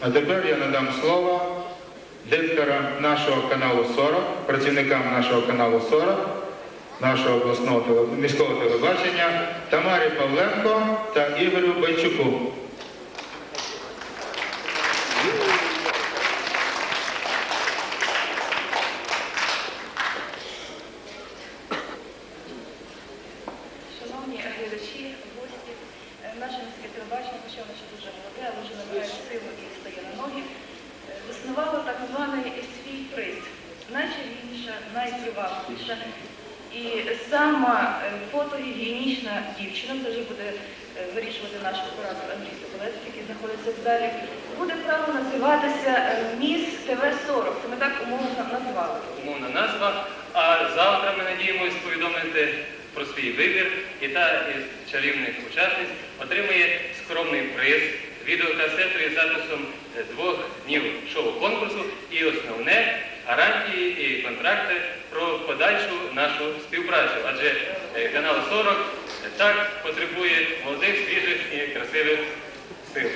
А тепер я надам слово дикторам нашого каналу 40, працівникам нашого каналу 40, нашого обласного міського телебачення Тамарі Павленко та Ігорю Байчуку. Шановні глядачі, гості, наше міське телебачення, хоча найпривабливіша і сама е, фотогігієнічна дівчина, це вже буде е, вирішувати наш оператор Андрій Соболецький, який знаходиться в залі, буде право називатися е, Міс ТВ-40. Це ми так умовно називали. умовна назва. А завтра ми надіємось повідомити про свій вибір, і та із чарівних учасниць отримує скромний приз, відеокасету із записом двох днів шоу-конкурсу і основне гарантії і контракти про подальшу нашу співпрацю. Адже е, канал 40 так потребує молодих, свіжих і красивих сил.